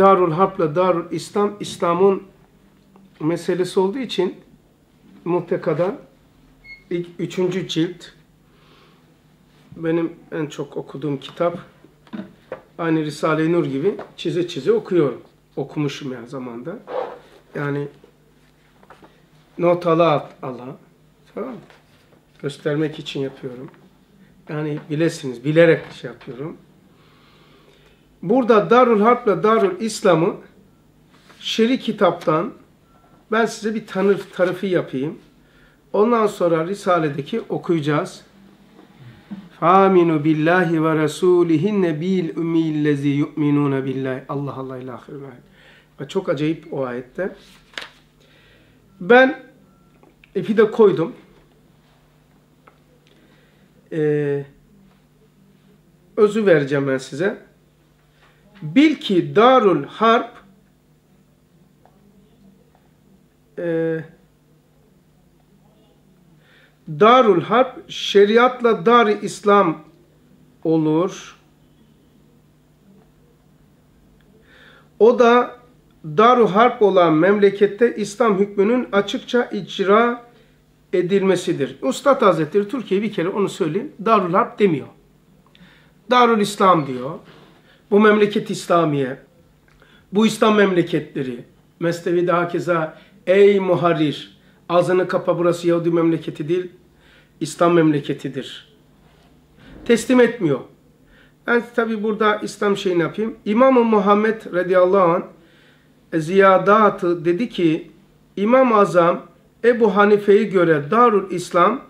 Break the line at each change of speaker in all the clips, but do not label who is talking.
Darul Harp'la Darul İslam, İslam'ın meselesi olduğu için muhtekadan ilk üçüncü cilt benim en çok okuduğum kitap aynı Risale-i Nur gibi çize çize okuyorum. Okumuşum yani zamanda. Yani not ala ala tamam? Göstermek için yapıyorum. Yani bilesiniz, bilerek şey yapıyorum. Burada Darul Harp'la Darul İslam'ı şeri kitaptan ben size bir tanır, tarifı yapayım. Ondan sonra Risale'deki okuyacağız. Faminu billahi ve rasulihin nebil ummiyillezi yu'minuna billahi. Allah Allah ilahe ve Çok acayip o ayette. Ben ipi de koydum. Ee, özü vereceğim ben size. Bil ki Darul Harp e, Darul Harp şeriatla dar İslam olur. O da Darul Harp olan memlekette İslam hükmünün açıkça icra edilmesidir. Ustad Hazretleri Türkiye bir kere onu söyleyeyim. Darul Harp demiyor. Darul İslam diyor. Bu memleket İslamiye, bu İslam memleketleri, Mesnevi'de hakeza ey muharir, ağzını kapa burası Yahudi memleketi değil, İslam memleketidir. Teslim etmiyor. Ben tabi burada İslam şeyini yapayım. İmam-ı Muhammed radıyallahu anh ziyadatı dedi ki İmam Azam Ebu Hanife'ye göre Darul İslam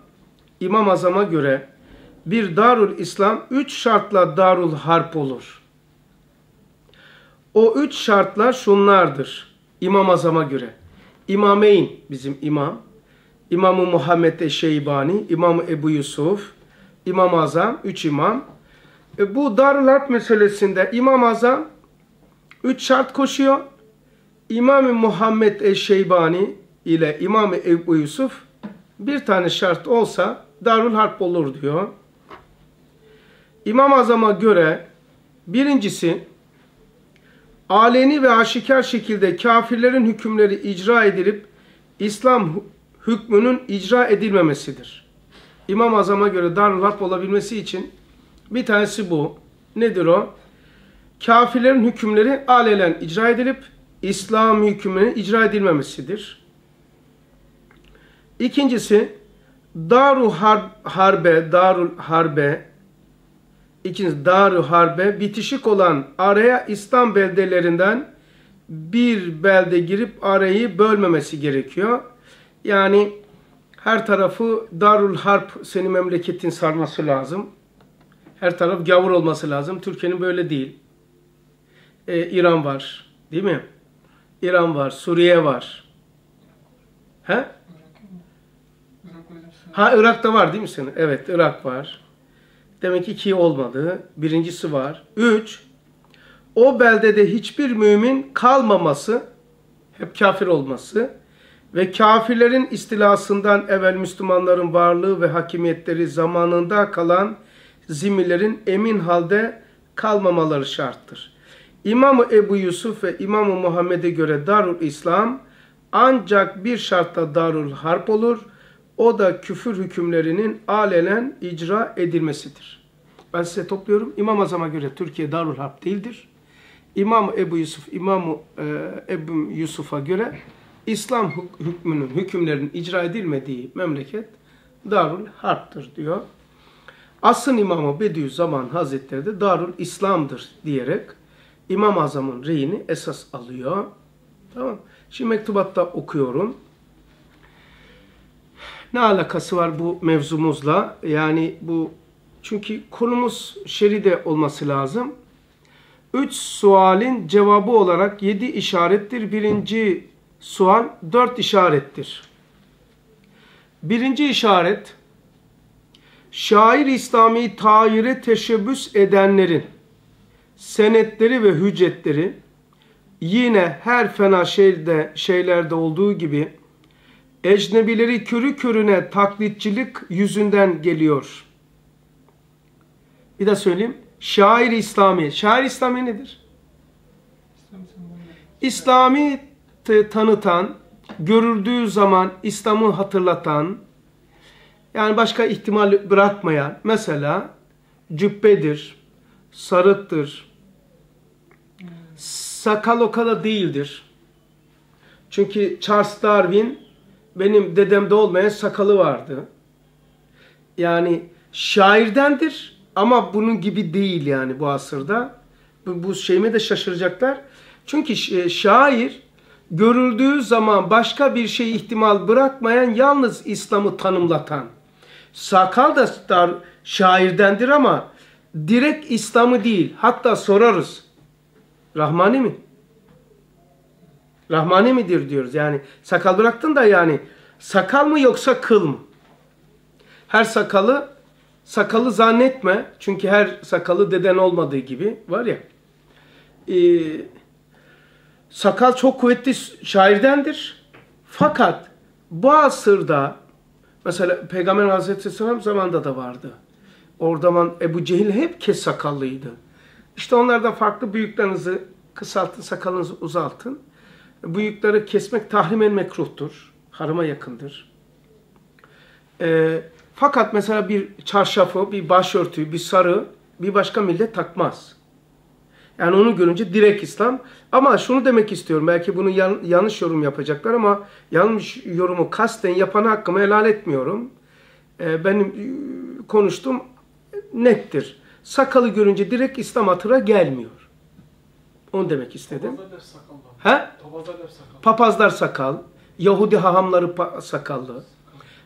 İmam Azam'a göre bir Darul İslam üç şartla Darul Harp olur. O üç şartlar şunlardır. İmam Azam'a göre. İmameyn bizim imam. İmam-ı Muhammed Eşeybani, İmam Ebu Yusuf, İmam Azam, üç imam. E, bu Darul Harp meselesinde İmam Azam üç şart koşuyor. İmam-ı Muhammed Eşeybani ile İmam Ebu Yusuf bir tane şart olsa Darul Harp olur diyor. İmam Azam'a göre birincisi aleni ve aşikar şekilde kafirlerin hükümleri icra edilip İslam hükmünün icra edilmemesidir. İmam Azam'a göre Darul Harp olabilmesi için bir tanesi bu. Nedir o? Kafirlerin hükümleri alelen icra edilip İslam hükmünün icra edilmemesidir. İkincisi Daru Harbe, Darul Harbe İkincisi Daru Harbe bitişik olan araya İslam beldelerinden bir belde girip arayı bölmemesi gerekiyor. Yani her tarafı Darul Harp senin memleketin sarması lazım. Her taraf gavur olması lazım. Türkiye'nin böyle değil. Ee, İran var. Değil mi? İran var. Suriye var. He? Ha Irak'ta var değil mi senin? Evet Irak var. Demek ki iki olmadı. Birincisi var. Üç, o beldede hiçbir mümin kalmaması, hep kafir olması ve kafirlerin istilasından evvel Müslümanların varlığı ve hakimiyetleri zamanında kalan zimilerin emin halde kalmamaları şarttır. İmam Ebu Yusuf ve İmam Muhammed'e göre Darul İslam ancak bir şartla Darul Harp olur. O da küfür hükümlerinin alenen icra edilmesidir. Ben size topluyorum. İmam Azam'a göre Türkiye Darul Harp değildir. İmam Ebu Yusuf, İmam e, Ebu Yusuf'a göre İslam hükmünün, hükümlerinin icra edilmediği memleket Darul Harp'tır diyor. Asıl İmamı Bediüzzaman Hazretleri de Darul İslam'dır diyerek İmam Azam'ın reyini esas alıyor. Tamam. Şimdi mektubatta okuyorum. Ne alakası var bu mevzumuzla? Yani bu çünkü konumuz şeride olması lazım. Üç sualin cevabı olarak yedi işarettir. Birinci sual dört işarettir. Birinci işaret, şair İslami tayire teşebbüs edenlerin senetleri ve hüccetleri yine her fena şeyde, şeylerde olduğu gibi ecnebileri körü körüne taklitçilik yüzünden geliyor. Bir de söyleyeyim. Şair İslami. Şair İslami nedir? İslami tanıtan, görüldüğü zaman İslam'ı hatırlatan, yani başka ihtimal bırakmayan, mesela cübbedir, sarıktır, sakal o kadar değildir. Çünkü Charles Darwin benim dedemde olmayan sakalı vardı. Yani şairdendir ama bunun gibi değil yani bu asırda. Bu, bu şeyime de şaşıracaklar. Çünkü e, şair görüldüğü zaman başka bir şey ihtimal bırakmayan yalnız İslam'ı tanımlatan. Sakal da dar, şairdendir ama direkt İslam'ı değil. Hatta sorarız. Rahmani mi? Rahmani midir diyoruz. Yani sakal bıraktın da yani sakal mı yoksa kıl mı? Her sakalı sakalı zannetme. Çünkü her sakalı deden olmadığı gibi var ya. E, sakal çok kuvvetli şairdendir. Fakat bu asırda mesela Peygamber Hazreti Selam zamanında da vardı. Orada Ebu Cehil hep kes sakallıydı. İşte onlardan farklı büyüklerinizi kısaltın, sakalınızı uzaltın. Bıyıkları kesmek tahrimen mekruhtur. Harama yakındır. E, fakat mesela bir çarşafı, bir başörtü, bir sarı bir başka millet takmaz. Yani onu görünce direkt İslam. Ama şunu demek istiyorum. Belki bunu yan, yanlış yorum yapacaklar ama yanlış yorumu kasten yapan hakkımı helal etmiyorum. Ee, benim e, konuştum nettir. Sakalı görünce direkt İslam hatıra gelmiyor. Onu demek istedim. He? Papazlar sakal. Yahudi hahamları sakallı.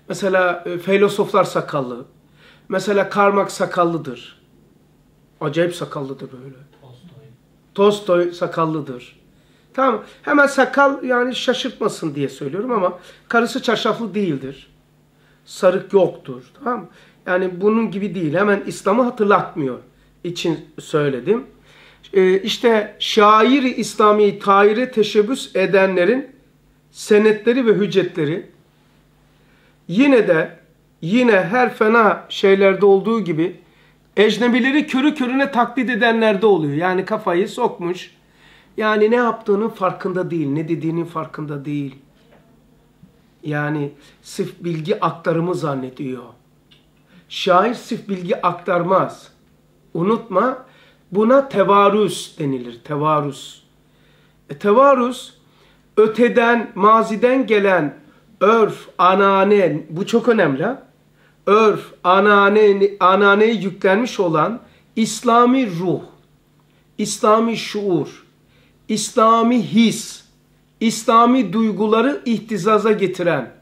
Mesela e, filozoflar sakallı. Mesela Karmak sakallıdır. Acayip sakallıdır böyle. Tolstoy sakallıdır. Tamam. Hemen sakal yani şaşırtmasın diye söylüyorum ama karısı çarşaflı değildir. Sarık yoktur. Tamam Yani bunun gibi değil. Hemen İslam'ı hatırlatmıyor için söyledim. Ee, işte şairi İslami tayire teşebbüs edenlerin senetleri ve hüccetleri yine de yine her fena şeylerde olduğu gibi ecnebileri körü körüne taklit edenlerde oluyor. Yani kafayı sokmuş. Yani ne yaptığının farkında değil, ne dediğinin farkında değil. Yani sırf bilgi aktarımı zannediyor. Şair sırf bilgi aktarmaz. Unutma buna tevarüs denilir. Tevarüs. E, tevarüs öteden, maziden gelen örf, anane, bu çok önemli. Örf, anane, ananeye yüklenmiş olan İslami ruh, İslami şuur, İslami his, İslami duyguları ihtizaza getiren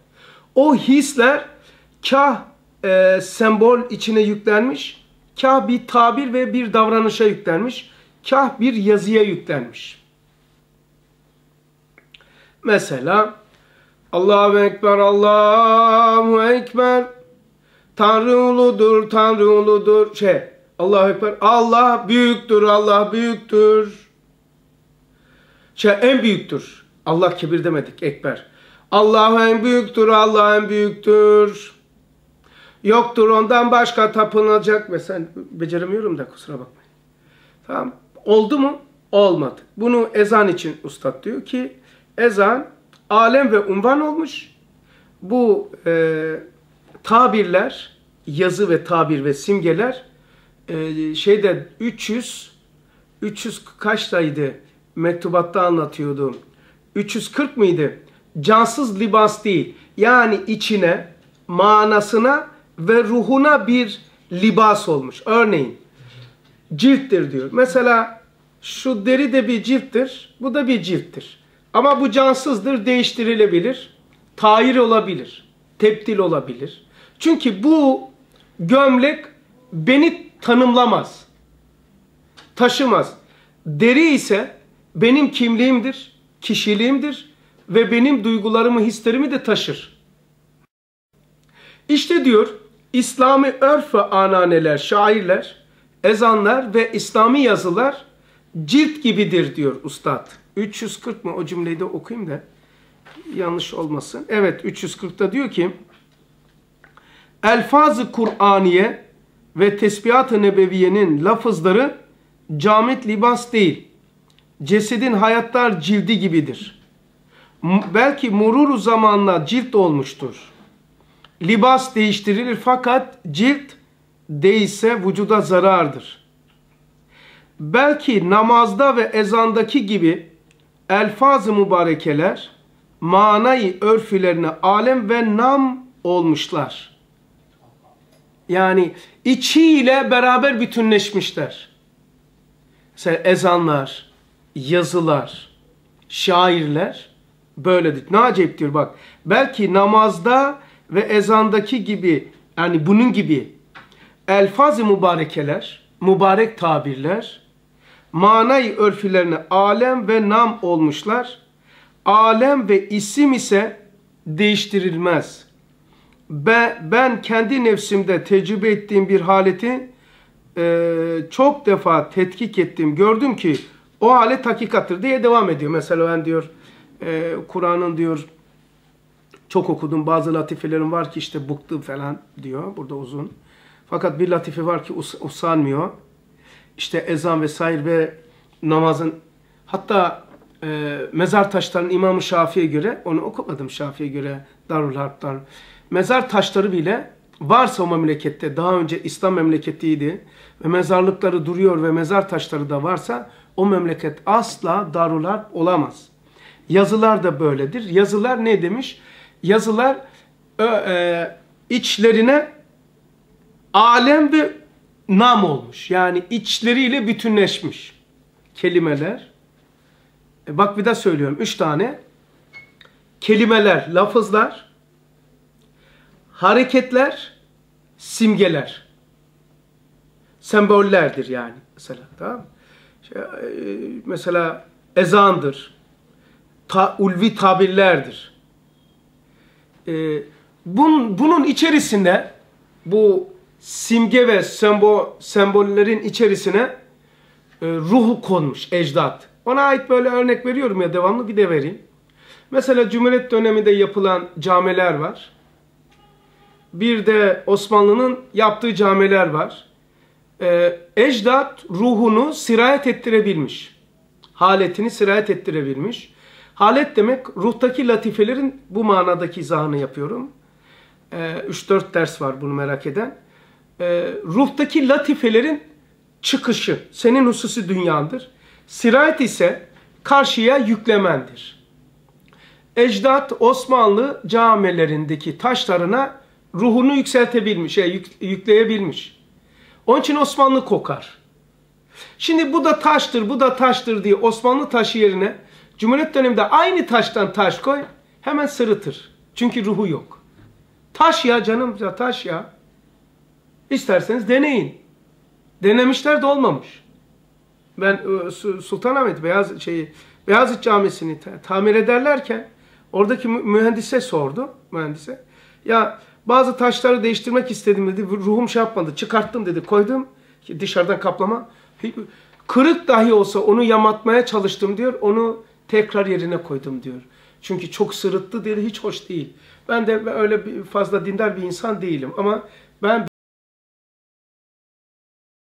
o hisler kah e, sembol içine yüklenmiş, kah bir tabir ve bir davranışa yüklenmiş, kah bir yazıya yüklenmiş. Mesela Allahu Ekber, Allahu Ekber. Tanrı uludur, Tanrı uludur. Şey, Allahu Ekber. Allah büyüktür, Allah büyüktür. Şey, en büyüktür. Allah kibir demedik, Ekber. Allah en büyüktür, Allah en büyüktür. Yoktur ondan başka tapınacak. Ve sen beceremiyorum da kusura bakmayın. Tamam. Oldu mu? Olmadı. Bunu ezan için ustad diyor ki ezan alem ve unvan olmuş. Bu e, tabirler, yazı ve tabir ve simgeler e, şeyde 300 300 kaçtaydı mektubatta anlatıyordum. 340 mıydı? Cansız libas değil. Yani içine, manasına ve ruhuna bir libas olmuş. Örneğin cilttir diyor. Mesela şu deri de bir cilttir, bu da bir cilttir. Ama bu cansızdır, değiştirilebilir. Tahir olabilir. Teptil olabilir. Çünkü bu gömlek beni tanımlamaz. Taşımaz. Deri ise benim kimliğimdir, kişiliğimdir ve benim duygularımı, hislerimi de taşır. İşte diyor İslami örf ve ananeler, şairler, ezanlar ve İslami yazılar cilt gibidir diyor ustad. 340 mı o cümleyi de okuyayım da yanlış olmasın. Evet 340'ta diyor ki Elfaz-ı Kur'aniye ve tesbihat-ı nebeviyenin lafızları camit libas değil. cesedin hayatlar cildi gibidir. Belki mururu zamanla cilt olmuştur. Libas değiştirilir fakat cilt değilse vücuda zarardır. Belki namazda ve ezandaki gibi elfaz-ı mübarekeler manayı örfülerine alem ve nam olmuşlar. Yani içiyle beraber bütünleşmişler. Mesela ezanlar, yazılar, şairler böyledir. Ne acayip diyor bak. Belki namazda ve ezandaki gibi yani bunun gibi elfaz-ı mübarekeler, mübarek tabirler manayı örfülerine alem ve nam olmuşlar. Alem ve isim ise değiştirilmez. Ben, ben kendi nefsimde tecrübe ettiğim bir haleti e, çok defa tetkik ettim. Gördüm ki o halet hakikattır diye devam ediyor. Mesela ben diyor e, Kur'an'ın diyor çok okudum bazı latifelerim var ki işte bıktım falan diyor burada uzun. Fakat bir latife var ki us usanmıyor. İşte ezan vesaire ve namazın hatta e, mezar taşlarının İmam-ı Şafii'ye göre onu okumadım Şafii'ye göre Darul Harp'tan. Mezar taşları bile varsa o memlekette daha önce İslam memleketiydi ve mezarlıkları duruyor ve mezar taşları da varsa o memleket asla Darul Harp olamaz. Yazılar da böyledir. Yazılar ne demiş? Yazılar e, içlerine alem ve nam olmuş. Yani içleriyle bütünleşmiş kelimeler. E bak bir daha söylüyorum. Üç tane. Kelimeler, lafızlar, hareketler, simgeler. Sembollerdir yani. Mesela tamam e, Mesela ezandır. Ta, ulvi tabirlerdir. E, bun, bunun içerisinde bu simge ve sembol, sembollerin içerisine e, ruhu konmuş, ecdat. Ona ait böyle örnek veriyorum ya devamlı bir de vereyim. Mesela Cumhuriyet döneminde yapılan camiler var. Bir de Osmanlı'nın yaptığı camiler var. Ee, ecdat ruhunu sirayet ettirebilmiş. Haletini sirayet ettirebilmiş. Halet demek ruhtaki latifelerin bu manadaki izahını yapıyorum. Ee, 3-4 ders var bunu merak eden. Ee, ruhtaki latifelerin çıkışı senin hususi dünyandır. Sirayet ise karşıya yüklemendir. Ecdat Osmanlı camilerindeki taşlarına ruhunu yükseltebilmiş, yük, yükleyebilmiş. Onun için Osmanlı kokar. Şimdi bu da taştır, bu da taştır diye Osmanlı taşı yerine Cumhuriyet döneminde aynı taştan taş koy, hemen sırıtır. Çünkü ruhu yok. Taş ya canım, ya taş ya. İsterseniz deneyin. Denemişler de olmamış. Ben e, Sultanahmet Beyaz şeyi Beyazıt Camisi'ni tamir ederlerken oradaki mühendise sordu. Mühendise. Ya bazı taşları değiştirmek istedim dedi. Ruhum şey yapmadı. Çıkarttım dedi. Koydum. Dışarıdan kaplama. Kırık dahi olsa onu yamatmaya çalıştım diyor. Onu tekrar yerine koydum diyor. Çünkü çok sırıttı dedi. Hiç hoş değil. Ben de öyle fazla dindar bir insan değilim. Ama ben